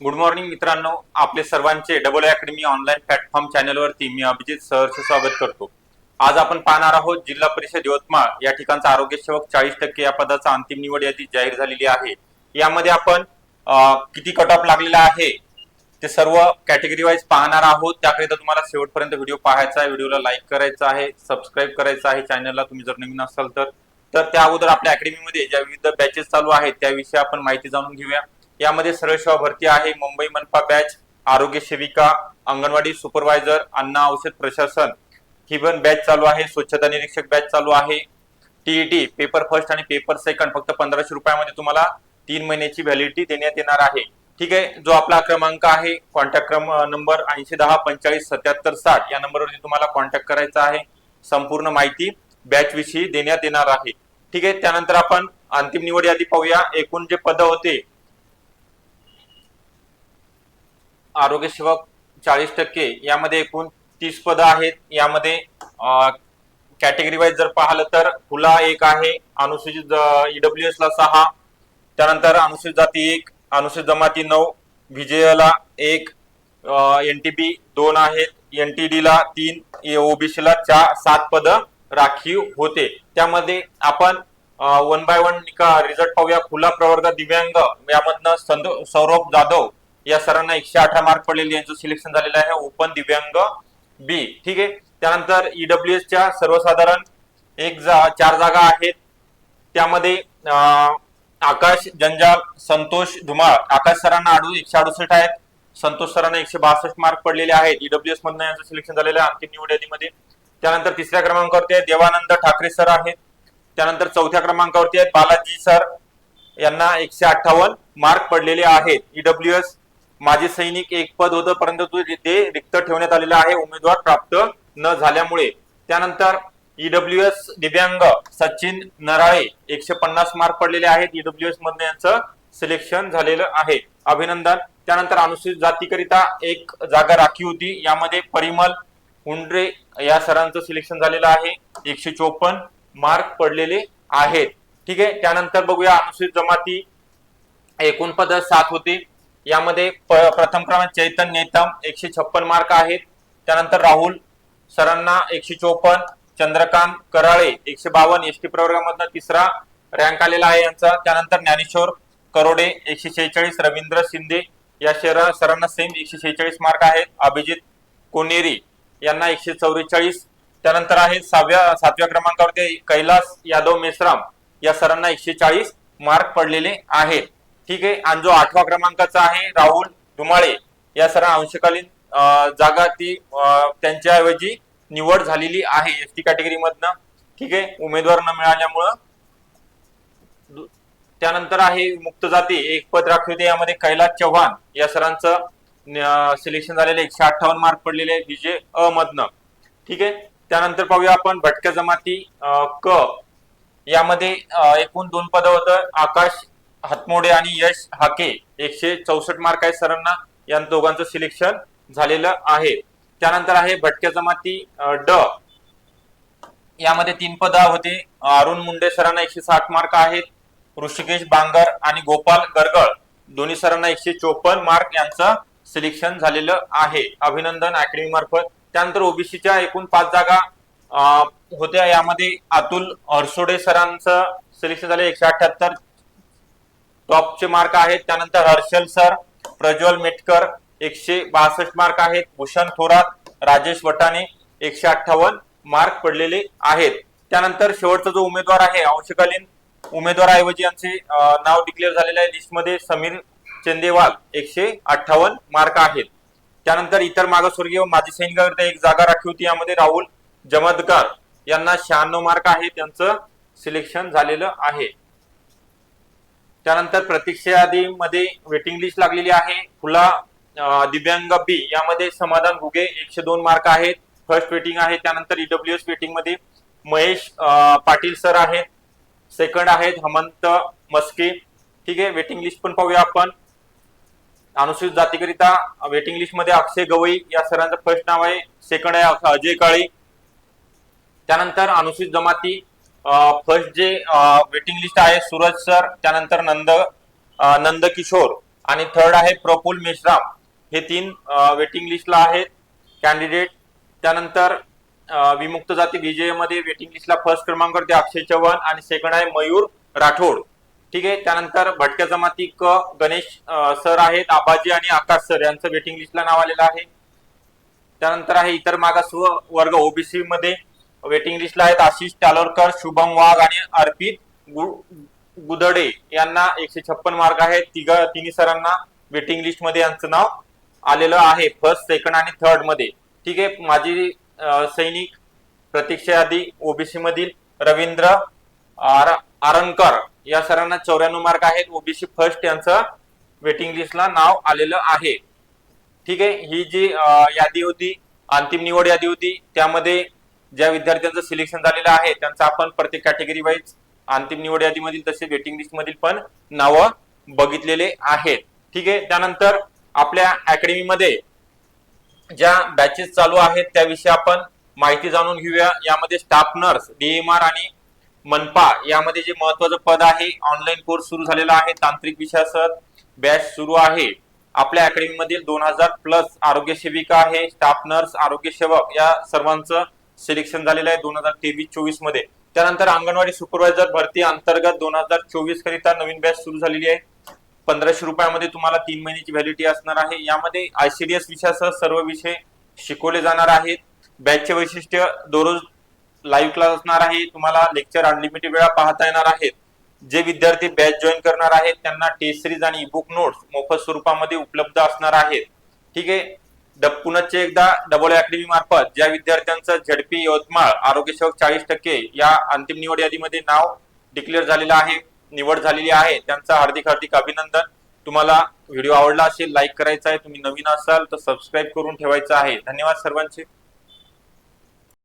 Good morning मित्रांनो. आपले सर्वांचे डबल अकॅडमी ऑनलाईन प्लॅटफॉर्म चॅनलवरती मी अभिजित सहर्ष स्वागत करतो. आज आपण पाहणार आहोत जिल्हा परिषद यवतमाळ. या ठिकाणचा आरोग्य सेवक चाळीस टक्के या पदाचा अंतिम निवड यादी जाहीर झालेली आहे. यामध्ये आपण किती कट ऑफ लागलेला आहे ते सर्व कॅटेगरी वाईज पाहणार आहोत. त्याकरिता तुम्हाला शेवटपर्यंत व्हिडिओ पाहायचा आहे. व्हिडिओला लाईक करायचा आहे. सबस्क्राईब करायचा आहे. चॅनलला तुम्ही जर नवीन असाल तर. तर त्या अगोदर आपल्या अकॅडमीमध्ये ज्या विविध बॅचेस चालू आहेत त्याविषयी आपण माहिती जाणून घेऊया. यामध्ये सरळ सेवा भरती आहे. मुंबई मनपा बॅच आरोग्य सेविका अंगणवाडी सुपरवायझर अन्न औषध प्रशासन. ही पण बॅच चालू आहे. स्वच्छता निरीक्षक बॅच चालू आहे. टीईटी पेपर फर्स्ट आणि पेपर सेकंड फक्त पंधराशे रुपयामध्ये तुम्हाला तीन महिन्याची व्हॅलिडिटी देण्यात येणार आहे. ठीक आहे? जो आपला क्रमांक आहे कॉन्टॅक्ट क्रम नंबर ऐंशी दहा पंचेचाळीस सत्याहत्तर साठ या नंबरवरती तुम्हाला कॉन्टॅक्ट करायचा आहे. संपूर्ण माहिती बॅच विषयी देण्यात येणार आहे. ठीक आहे? त्यानंतर आपण अंतिम निवड यादी पाहूया. एकूण जे पद होते आरोग्य सेवक चाळीस टक्के यामध्ये एकूण तीस पदं आहेत. यामध्ये कॅटेगरी वाईज जर पाहिलं तर हुला एक आहे अनुसूचित ईडब्ल्यू एस ला सहा त्यानंतर अनुसूचित जाती एक अनुसूचित जमाती नऊ विजयला एक एन टी बी दोन आहेत एन टी डीला तीन ओबीसीला चार सात पद राखीव होते. त्यामध्ये आपण वन बाय वन रिझल्ट पाहूया. खुला प्रवर्ग दिव्यांग यामधनं सौरभ जाधव या सरांना एकशे अठरा मार्क पडलेले यांचं सिलेक्शन झालेलं आहे. ओपन दिव्यांग बी ठीक आहे? त्यानंतर ईडब्ल्यू च्या सर्वसाधारण एक जा चार जागा आहेत. त्यामध्ये आकाश जंजाल संतोष धुमाळ. आकाश सरांना अडू एकशे अडुसष्ट आहेत. संतोष सरांना एकशे बासष्ट मार्क पडलेले आहेत. ईडब्ल्यू एस मधनं यांचं सिलेक्शन झालेलं आहे अंतिम निवड यादीमध्ये. त्यानंतर तिसऱ्या क्रमांकावरती आहेत देवानंद ठाकरे सर आहेत. त्यानंतर चौथ्या क्रमांकावरती आहेत बालाजी सर. यांना एकशे अठ्ठावन्न मार्क पडलेले आहेत. ईडब्ल्यू एस माजी सैनिक एक पद होतं परंतु ते- ते रिक्त ठेवण्यात आलेलं आहे उमेदवार प्राप्त न झाल्यामुळे. त्यानंतर ईडब्ल्यू एस दिव्यांग सचिन नराळे एकशे पन्नास मार्क पडलेले आहेत. ईडब्ल्यू एस मधनं यांचं सिलेक्शन झालेलं आहे. अभिनंदन. त्यानंतर अनुसूचित जातीकरिता एक जागा राखी होती. यामध्ये परिमल हुंड्रे या सरांचं सिलेक्शन झालेलं आहे. एकशे चोपन्न मार्क पडलेले आहेत. ठीक आहे. त्यानंतर बघूया अनुसूचित जमाती एकोणपद सात होते. यामध्ये प- प्रथम क्रमांक चैतन्य नेतम एकशे छप्पन मार्क आहेत. त्यानंतर राहुल सरांना एकशे चोपन्न चंद्रकांत कराळे एकशे बावन्न एस टी प्रवर्गामधनं तिसरा रँक आलेला आहे यांचा. त्यानंतर ज्ञानेश्वर करोडे एकशे शेहेचाळीस रवींद्र शिंदे या शहरा सरांना सेम एकशे शेहेचाळीस मार्क आहेत. अभिजित कोनेरी यांना एकशे चौवेचाळीस. त्यानंतर आहेत सहाव्या सातव्या क्रमांकावरती कैलास यादव मेश्राम. या सरांना एकशे चाळीस मार्क पडलेले आहेत. ठीक आहे. आणि जो आठवा क्रमांकाचा आहे राहुल धुमाळे या सर्व अंशकालीन जागा ती त्यांच्याऐवजी निवड झालेली आहे एस टी कॅटेगरी मधनं ठीक आहे. उमेदवार न मिळाल्यामुळं त्यानंतर आहे मुक्त जाती. एक पद राखीव होते यामध्ये कैलास चव्हाण. या सरांचं सिलेक्शन झालेले एकशे अठ्ठावन्न मार्क पडलेले विजय अ मधनं. ठीक आहे. त्यानंतर पाहूया आपण भटक्या जमाती क. यामध्ये एकूण दोन पद होतं. आकाश हातमोडे आणि यश हाके एकशे चौसष्ट मार्क आहे सरांना. या दोघांचं सिलेक्शन झालेलं आहे. त्यानंतर आहे भटक्या जमाती ड. यामध्ये तीन पद होते. अरुण मुंडे सरांना एकशे साठ मार्क आहेत. ऋषिकेश बांगर आणि गोपाल गरगळ. दोन्ही सरांना एकशे चोपन्न मार्क यांचं सिलेक्शन झालेलं आहे. अभिनंदन अकॅडमी मार्फत. त्यानंतर ओबीसीच्या एकूण पाच जागा होत्या. यामध्ये अतुल हरसोडे सरांचं सिलेक्शन झाले एकशे अठ्याहत्तर. टॉपचे मार्क आहेत. त्यानंतर हर्षल सर प्रज्वल मेटकर एकशे बासष्ट मार्क आहेत. भूषण थोरात राजेश वटाने एकशे अठ्ठावन्न मार्क पडलेले आहेत. त्यानंतर शेवटचा जो उमेदवार आहे अंशकालीन उमेदवाराऐवजी यांचे नाव डिक्लेअर झालेले आहे. लिस्टमध्ये समीर चंदेवाल एकशे अठ्ठावन्न मार्क आहेत. त्यानंतर इतर मागासवर्गीय व माजी सैनिकांकरिता एक जागा राखीव होती. यामध्ये राहुल जमदकर यांना शहाण्णव मार्क आहेत त्यांचं सिलेक्शन झालेलं आहे. त्यानंतर प्रतीक्षा यादीमध्ये वेटिंग लिस्ट लागलेली आहे. खुला दिव्यांग बी यामध्ये समाधान घुगे एकशे दोन मार्क आहेत. फर्स्ट वेटिंग आहे त्यानंतर ईडब्ल्यू एस वेटिंगमध्ये महेश पाटील सर आहेत. सेकंड आहेत हमंत मस्के. ठीक आहे वेटिंग लिस्ट पण पाहूया आपण. अनुसूचित जातीकरिता वेटिंग लिस्टमध्ये अक्षय गवई या सरांचं फर्स्ट नाव आहे. सेकंड आहे अजय काळे. त्यानंतर अनुसूचित जमाती फर्स्ट जे वेटिंग लिस्ट आहे सूरज सर त्यानंतर नंद नंद किशोर आणि थर्ड आहे प्रफुल मेश्राम. हे तीन वेटिंग लिस्टला आहेत कॅन्डिडेट त्यानंतर विमुक्त जाती विजयमध्ये वेटिंग लिस्टला फर्स्ट क्रमांकावरती अक्षय चव्हाण आणि सेकंड आहे मयूर राठोड. ठीक आहे? त्यानंतर भटक्या जमाती क गणेश सर आहेत आबाजी आणि आकाश सर यांचं वेटिंग लिस्टला नाव आलेलं आहे. त्यानंतर आहे इतर मागास व- वर्ग ओबीसी मध्ये. वेटिंग लिस्टला आहेत आशिष टालोरकर शुभम वाघ आणि अर्पित गु- गुदडे. यांना एकशे छप्पन मार्क आहेत. तिघ तिन्ही सरांना वेटिंग लिस्टमध्ये यांचं नाव आलेलं आहे. फर्स्ट सेकंड आणि थर्डमध्ये. ठीक आहे माजी सैनिक प्रतीक्षा यादी ओबीसी मधील रवींद्र आर- आरणकर या सरांना चौऱ्याण्णव मार्क आहेत. ओबीसी फर्स्ट यांचं वेटिंग लिस्टला नाव आलेलं आहे. ठीक आहे ही जी यादी होती अंतिम निवड यादी होती त्यामध्ये ज्या विद्यार्थ्यांचं सिलेक्शन झालेलं आहे त्यांचं आपण प्रत्येक कॅटेगरी वाईज अंतिम निवड यादीमधील तसे वेटिंग लिस्ट मधील पण नावं बघितलेले आहेत. ठीक आहे त्यानंतर आपल्या अकॅडमीमध्ये ज्या बॅचेस चालू आहेत त्याविषयी आपण माहिती जाणून घेऊया. यामध्ये स्टाफ नर्स डीएमआर आणि मनपा यामध्ये जे महत्वाचं पद आहे ऑनलाईन कोर्स सुरू झालेला आहे तांत्रिक विषयासह बॅच सुरू आहे. आपल्या अकॅडमीमधील दोन हजार प्लस आरोग्य सेविका आहे स्टाफ नर्स आरोग्य सेवक या सर्वांचं सिलेक्शन झालेलं आहे दोन हजार तेवीस चोवीसमध्ये त्यानंतर अंगणवाडी सुपरवायझर भरती अंतर्गत दोन हजार चोवीस करिता नवीन बॅच सुरू झालेली आहे. पंधराशे रुपयामध्ये तुम्हाला तीन महिन्याची व्हॅलिडिटी असणार आहे. यामध्ये आयसीडीएस विषयासह सर्व विषय शिकवले जाणार आहेत. बॅचचे वैशिष्ट्य दररोज लाईव्ह क्लास असणार आहे. तुम्हाला लेक्चर अनलिमिटेड वेळा पाहता येणार आहेत. जे विद्यार्थी बॅच जॉईन करणार आहेत त्यांना टेस्ट सिरीज आणि बुक नोट्स मोफत स्वरूपामध्ये उपलब्ध असणार आहेत. ठीक आहे? पुनश्च एकदा डबल अकॅडमी मार्फत ज्या विद्यार्थ्यांचं झडपी यवतमाळ आरोग्य सेवक चाळीस टक्के या अंतिम निवड यादीमध्ये नाव डिक्लेअर झालेलं आहे निवड झालेली आहे. त्यांचं हार्दिक हार्दिक अभिनंदन. तुम्हाला व्हिडिओ आवडला असेल लाईक करायचा आहे. तुम्ही नवीन असाल तर सबस्क्राईब करून ठेवायचं आहे. धन्यवाद सर्वांचे.